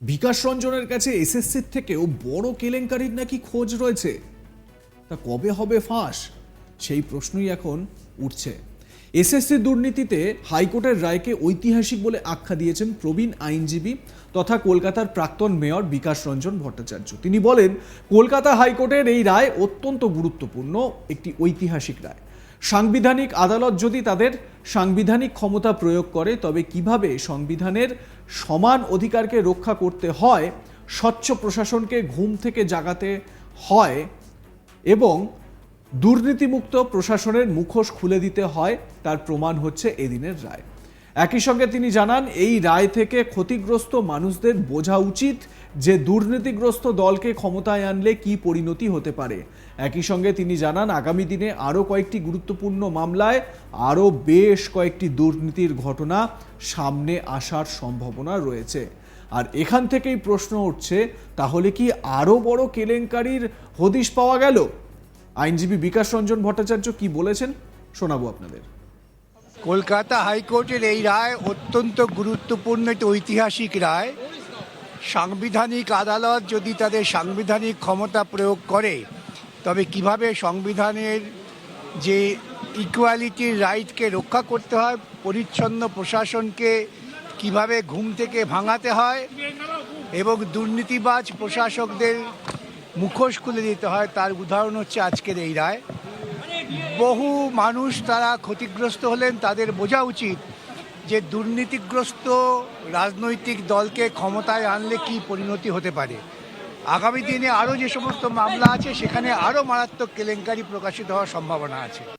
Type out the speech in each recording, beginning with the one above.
বিকাশ রঞ্জনের কাছে এসএসসির থেকেও বড় কেলেঙ্কারির নাকি খোঁজ রয়েছে? তা কবে হবে ফাঁস? সেই প্রশ্নই এখন উঠছে। এসএসসি দুর্নীতিতে হাইকোর্টের রায়কে ঐতিহাসিক বলে আখ্যা দিয়েছেন প্রবীণ আইনজীবী তথা কলকাতার প্রাক্তন মেয়র বিকাশ রঞ্জন ভট্টাচার্য। তিনি বলেন, কলকাতা হাইকোর্টের এই রায় অত্যন্ত গুরুত্বপূর্ণ, একটি ঐতিহাসিক রায়। সাংবিধানিক আদালত যদি তাদের সাংবিধানিক ক্ষমতা প্রয়োগ করে, তবে কীভাবে সংবিধানের সমান অধিকারকে রক্ষা করতে হয়, স্বচ্ছ প্রশাসনকে ঘুম থেকে জাগাতে হয় এবং দুর্নীতিমুক্ত প্রশাসনের মুখোশ খুলে দিতে হয়, তার প্রমাণ হচ্ছে এদিনের রায়। একই সঙ্গে তিনি জানান, এই রায় থেকে ক্ষতিগ্রস্ত মানুষদের বোঝা উচিত যে দুর্নীতিগ্রস্ত দলকে ক্ষমতায় আনলে কি পরিণতি হতে পারে? একই সঙ্গে তিনি জানান, আগামী দিনে আরও কয়েকটি গুরুত্বপূর্ণ মামলায় আরও বেশ কয়েকটি দুর্নীতির ঘটনা সামনে আসার সম্ভাবনা রয়েছে। আর এখান থেকেই প্রশ্ন উঠছে, তাহলে কি আরও বড় কেলেঙ্কারির হদিশ পাওয়া গেল? আইনজীবী বিকাশ রঞ্জন ভট্টাচার্য কি বলেছেন শোনাবো আপনাদের। কলকাতা হাইকোর্টের এই রায় অত্যন্ত গুরুত্বপূর্ণ একটি ঐতিহাসিক রায়। সাংবিধানিক আদালত যদি তাদের সাংবিধানিক ক্ষমতা প্রয়োগ করে, তবে কীভাবে সংবিধানের যে ইকুয়ালিটির রাইটকে রক্ষা করতে হয়, পরিচ্ছন্ন প্রশাসনকে কীভাবে ঘুম থেকে ভাঙাতে হয় এবং দুর্নীতিবাজ প্রশাসকদের মুখোশ খুলে দিতে হয়, তার উদাহরণ হচ্ছে আজকের এই রায়। বহু মানুষ তারা ক্ষতিগ্রস্ত হলেন, তাদের বোঝা উচিত যে দুর্নীতিগ্রস্ত রাজনৈতিক দলকে ক্ষমতায় আনলে কি পরিণতি হতে পারে? আগামী দিনে আরও যে সমস্ত মামলা আছে, সেখানে আরও মারাত্মক কেলেঙ্কারি প্রকাশিত হওয়ার সম্ভাবনা আছে।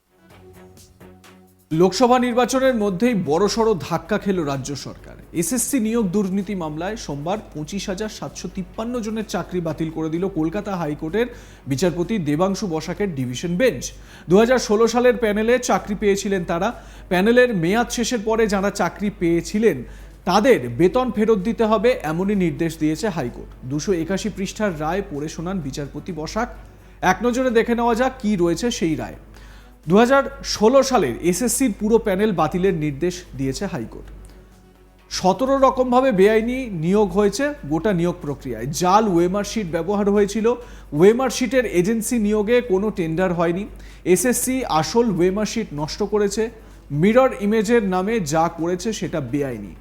লোকসভা নির্বাচনের মধ্যেই বড়সড় ধাক্কা খেল রাজ্য সরকার। এসএসসি নিয়োগ দুর্নীতি মামলায় সোমবার পঁচিশ হাজার সাতশো তিপ্পান্ন জনের চাকরি বাতিল করে দিল কলকাতা হাইকোর্টের বিচারপতি দেবাংশু বসাকের ডিভিশন বেঞ্চ। দু হাজার ষোলো সালের প্যানেলে চাকরি পেয়েছিলেন তারা। প্যানেলের মেয়াদ শেষের পরে যারা চাকরি পেয়েছিলেন, তাদের বেতন ফেরত দিতে হবে এমনই নির্দেশ দিয়েছে হাইকোর্ট। দুশো একাশি পৃষ্ঠার রায় পড়ে শোনান বিচারপতি বসাক। এক নজরে দেখে নেওয়া যাক কি রয়েছে সেই রায়। দু হাজার ষোলো সালের এসএসসির পুরো প্যানেল বাতিলের নির্দেশ দিয়েছে হাইকোর্ট। সতেরো রকমভাবে বেআইনি নিয়োগ হয়েছে গোটা নিয়োগ প্রক্রিয়ায়। জাল ওয়েমারশিট ব্যবহার হয়েছিল। ওয়েমারশিটের এজেন্সি নিয়োগে কোনো টেন্ডার হয়নি। এসএসসি আসল ওয়েমারশিট নষ্ট করেছে। মিরর ইমেজের নামে যা করেছে সেটা বেআইনি।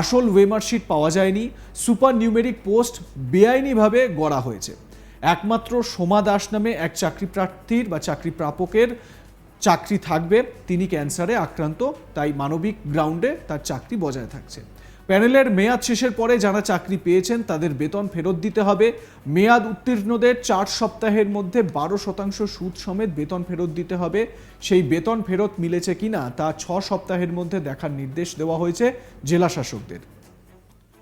আসল ওয়েমারশিট পাওয়া যায়নি। সুপার নিউমেরিক পোস্ট বেআইনিভাবে গড়া হয়েছে। একমাত্র সোমা দাস নামে এক চাকরি প্রার্থীর বা চাকরি প্রাপকের চাকরি থাকবে, তিনি ক্যান্সারে আক্রান্ত, তাই মানবিক গ্রাউন্ডে তার চাকরি বজায় থাকছে। প্যানেলের মেয়াদ শেষের পরে যারা চাকরি পেয়েছেন, তাদের বেতন ফেরত দিতে হবে। মেয়াদ উত্তীর্ণদের চার সপ্তাহের মধ্যে বারো শতাংশ সুদ সমেত বেতন ফেরত দিতে হবে। সেই বেতন ফেরত মিলেছে কিনা, তা ছ সপ্তাহের মধ্যে দেখার নির্দেশ দেওয়া হয়েছে জেলা শাসকদের।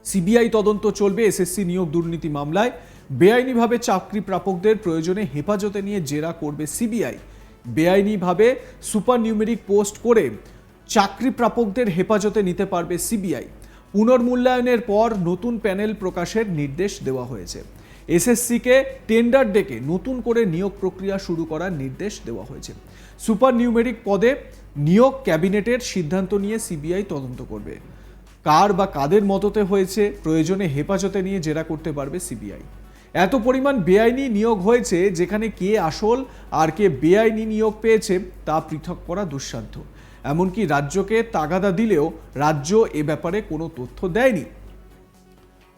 সিবিআই তদন্ত চলবে এসএসসি নিয়োগ দুর্নীতি মামলায়। বেআইনিভাবে চাকরি প্রাপকদের প্রয়োজনে হেফাজতে নিয়ে জেরা করবে সিবিআই। বেআইনিভাবে সুপার নিউমেরিক পোস্ট করে চাকরি প্রাপকদের হেফাজতে নিতে পারবে সিবিআই। পুনর্মূল্যায়নের পর নতুন প্যানেল প্রকাশের নির্দেশ দেওয়া হয়েছে। এসএসসিকে টেন্ডার ডেকে নতুন করে নিয়োগ প্রক্রিয়া শুরু করার নির্দেশ দেওয়া হয়েছে। সুপার নিউমেরিক পদে নিয়োগ ক্যাবিনেটের সিদ্ধান্ত নিয়ে সিবিআই তদন্ত করবে। কার বা কাদের মততে হয়েছে, প্রয়োজনে হেফাজতে নিয়ে জেরা করতে পারবে সিবিআই। এত পরিমাণ বেআইনি নিয়োগ হয়েছে যেখানে কে আসল আর কে বেআইনি নিয়োগ পেয়েছে তা পৃথক করা দুঃসাধ্য। এমনকি রাজ্যকে তাগাদা দিলেও রাজ্য এ ব্যাপারে কোনো তথ্য দেয়নি।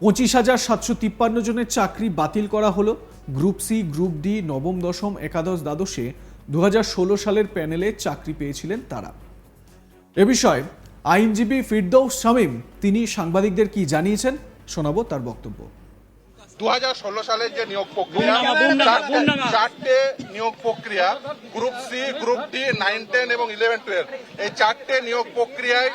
পঁচিশ হাজার সাতশো তিপ্পান্ন জনের চাকরি বাতিল করা হলো। গ্রুপ সি, গ্রুপ ডি, নবম, দশম, একাদশ, দ্বাদশে দু হাজার ষোলো সালের প্যানেলে চাকরি পেয়েছিলেন তারা। এ বিষয়ে আইনজীবী ফিরদৌস শামীম, তিনি সাংবাদিকদের কি জানিয়েছেন শোনাবো তার বক্তব্য। দু ষোলো সালের যে নিয়োগ প্রক্রিয়া চারটে- চারটে নিয়োগ প্রক্রিয়া group C group D nine ten এবং ইলেভেন টুয়েলভ এই চারটে নিয়োগ প্রক্রিয়ায়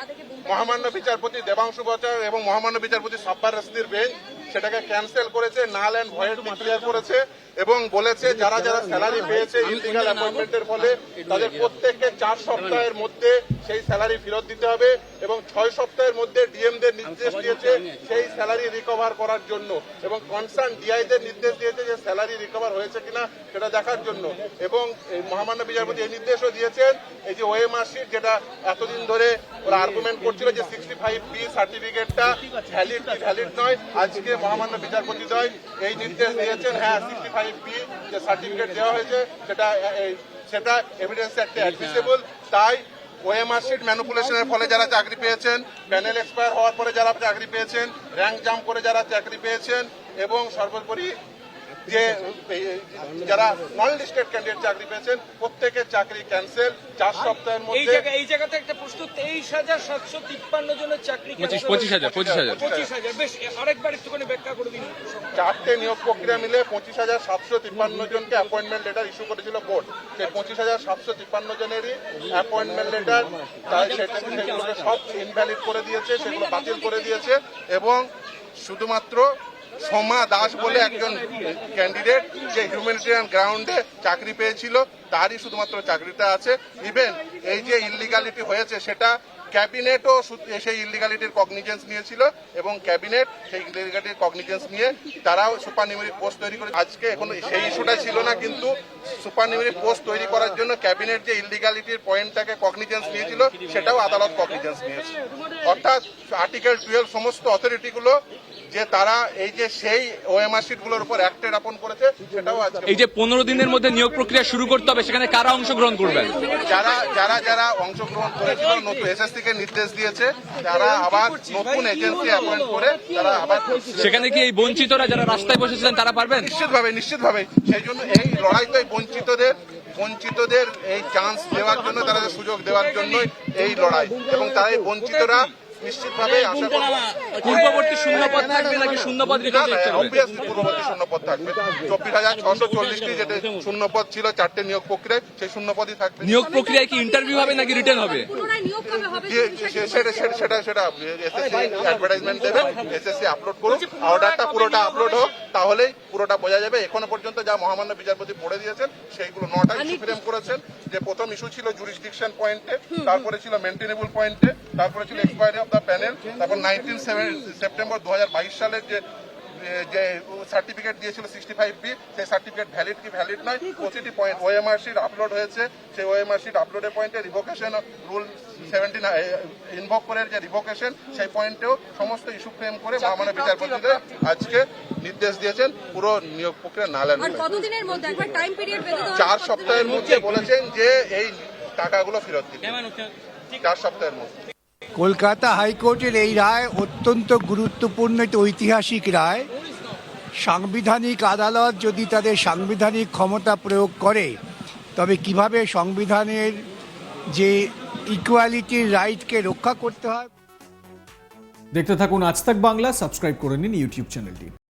মহামান্য বিচারপতি দেবাংশু বচর এবং মহামান্য বিচারপতি সাব্বার রাস্তির বেঞ্চ সেটাকে ক্যান্সেল করেছে নাল অ্যান্ড ভয়েড ডিক্লেয়ার করেছে এবং বলেছে যারা যারা স্যালারি পেয়েছে ইলিগাল অ্যাপয়েন্টমেন্টের ফলে তাদের প্রত্যেককে চার সপ্তাহের মধ্যে সেই স্যালারি ফেরত দিতে হবে এবং ছয় সপ্তাহের মধ্যে ডিএমদের নির্দেশ দিয়েছে সেই স্যালারি রিকভার করার জন্য এবং কনসার্ন ডিআইদের নির্দেশ দিয়েছে যে স্যালারি রিকভার হয়েছে কিনা সেটা দেখার জন্য এবং মহামান্য বিচারপতি এই নির্দেশও দিয়েছেন, এই যে ওএমআর শিট যেটা এতদিন ধরে ওরা আর্গুমেন্ট করছিল যে সিক্সটি ফাইভ বি সার্টিফিকেটটা ভ্যালিড কি ভ্যালিড নয়, আজকে মহামান্য বিচারপতিদ্বয় এই নির্দেশ দিয়েছেন হ্যাঁ সিক্সটি ফাইভ বি যে সার্টিফিকেট দেওয়া হয়েছে, সেটা সেটা এভিডেন্স একটা অ্যাডমিসেবল তাই ওএমআর শিট ম্যানুপুলেশনের ফলে যারা চাকরি পেয়েছেন প্যানেল এক্সপায়ার হওয়ার পরে যারা চাকরি পেয়েছেন র্যাঙ্ক জাম্প করে যারা চাকরি পেয়েছেন, এবং সর্বোপরি যে যারা নন লিস্টেড ক্যান্ডিডেট চাকরি পেয়েছেন প্রত্যেকের চাকরি ক্যান্সেল চার সপ্তাহের এই মধ্যে এই জায়গাতে একটা প্রশ্ন তেইশ হাজার সাতশো তিপ্পান্ন জনের চাকরি পঁচিশ পঁচিশ হাজার পঁচিশ হাজার। পঁচিশ হাজার। বেশ আরেকবার একটুখানি ব্যাখ্যা করে দিন। চারটে নিয়োগ প্রক্রিয়া মিলে পঁচিশ হাজার সাতশো তিপ্পান্ন জনকে অ্যাপয়েন্টমেন্ট লেটার ইস্যু করেছিল বোর্ড সেই পঁচিশ হাজার সাতশো তিপ্পান্ন জনেরই অ্যাপয়েন্টমেন্ট লেটার তাই সেটা সেগুলোকে সব ইনভ্যালিড করে দিয়েছে সেগুলো বাতিল করে দিয়েছে এবং শুধুমাত্র সোমা দাস বলে একজন ক্যান্ডিডেট যে হিউম্যানিটেরিয়ান গ্রাউন্ডে চাকরি পেয়েছিল, তারই শুধুমাত্র চাকরিটা আছে। ইভেন এই যে ইলিগালিটি হয়েছে, সেটা ক্যাবিনেটও সেই ইলিগালিটির কগনিজেন্স নিয়েছিল এবং ক্যাবিনেট সেই ইলিগালিটির কগনিজেন্স নিয়ে তারাও সুপার নিউমেরিক পোস্ট তৈরি করে আজকে এখন সেই ইস্যুটা ছিল না, কিন্তু সুপার নিউমেরিক পোস্ট তৈরি করার জন্য ক্যাবিনেট যে ইলিগালিটির পয়েন্টটাকে কগনিজেন্স নিয়েছিল, সেটাও আদালত কগনিজেন্স নিয়েছে। অর্থাৎ আর্টিকেল টুয়েলভ সমস্ত অথরিটিগুলো যে তারা এই যে সেই ওএমআর শিটগুলোর উপর অ্যাক্টেড আপন করেছে সেটাও আজকে এই যে পনেরো দিনের মধ্যে নিয়োগ প্রক্রিয়া শুরু করতে হবে সেখানে কারা অংশগ্রহণ করবেন যারা যারা যারা অংশগ্রহণ করেছিল নতুন এসএসসি কে নির্দেশ দিয়েছে তারা আবার নতুন এজেন্সি অ্যাপয়েন্ট করে তারা আবার সেখানে কি এই বঞ্চিতরা যারা রাস্তায় বসেছিলেন তারা পারবেন? নিশ্চিতভাবে নিশ্চিতভাবে। সেই জন্য এই লড়াই তো এই বঞ্চিতদের বঞ্চিতদের এই চান্স দেওয়ার জন্য তাদের সুযোগ দেওয়ার জন্যই এই লড়াই। এবং তারা এই বঞ্চিতরা নিশ্চিতভাবে আশা করব পূর্ববর্তী শূন্যপদ থাকবে নাকি শূন্যপদ রেখে না, না, হবে obviously পূর্ববর্তী শূন্যপদ থাকবে। চব্বিশ হাজার ছশো চল্লিশটি যেটা শূন্যপদ ছিল চারটে নিয়োগ প্রক্রিয়ায় সেই শূন্যপদই থাকবে। নিয়োগ প্রক্রিয়ায় কি ইন্টারভিউ হবে নাকি রিটার্ন হবে? সেটা সেটা সেটা সেটা এসএসসি অ্যাডভার্টাইজমেন্ট দেবে এসএসসি আপলোড করুক অর্ডারটা পুরোটা আপলোড হোক। তাহলেই পুরোটা বোঝা যাবে। এখনও পর্যন্ত যা মহামান্য বিচারপতি পড়ে দিয়েছেন সেইগুলো নটা ইস্যু ফ্রেম করেছেন যে প্রথম ইস্যু ছিল জুরিসডিকশন পয়েন্টে তারপরে ছিল মেনটেনেবল পয়েন্টে তারপরে ছিল এক্সপায়ারি অফ দ্য প্যানেল তারপর নাইনটিন সেপ্টেম্বর দু হাজার বাইশ সালের যে যে সার্টিফিকেট দিয়েছিল সিক্সটি ফাইভ বি সেই সার্টিফিকেট ভ্যালিড কি ভ্যালিড নয়? প্রতিটি পয়েন্ট ওএমআর শিট আপলোড হয়েছে। সেই ওএমআর শিট আপলোডের পয়েন্টে রিভোকেশন রুল সেভেন্টিন ইনভোক করে যে রিভোকেশন সেই পয়েন্টেও সমস্ত ইস্যু ফ্রেম করে মহামান্য বিচারপতিদের আজকে নির্দেশ দিয়েছেন পুরো নিয়োগ প্রক্রিয়া নালেন আর কতদিনের মধ্যে? একবার টাইম পিরিয়ড বেঁধে দেওয়া চার সপ্তাহের মধ্যে বলেছেন যে এই টাকাগুলো ফেরত দিতে। চার সপ্তাহের মধ্যে। কলকাতা হাইকোর্টের এই রায় অত্যন্ত গুরুত্বপূর্ণ একটি ঐতিহাসিক রায়। সাংবিধানিক আদালত যদি তাদের সাংবিধানিক ক্ষমতা প্রয়োগ করে, তবে কীভাবে সংবিধানের যে ইকুয়ালিটির রাইটকে রক্ষা করতে হয়? দেখতে থাকুন আজ তাক বাংলা সাবস্ক্রাইব করে নিন ইউটিউব চ্যানেলটি।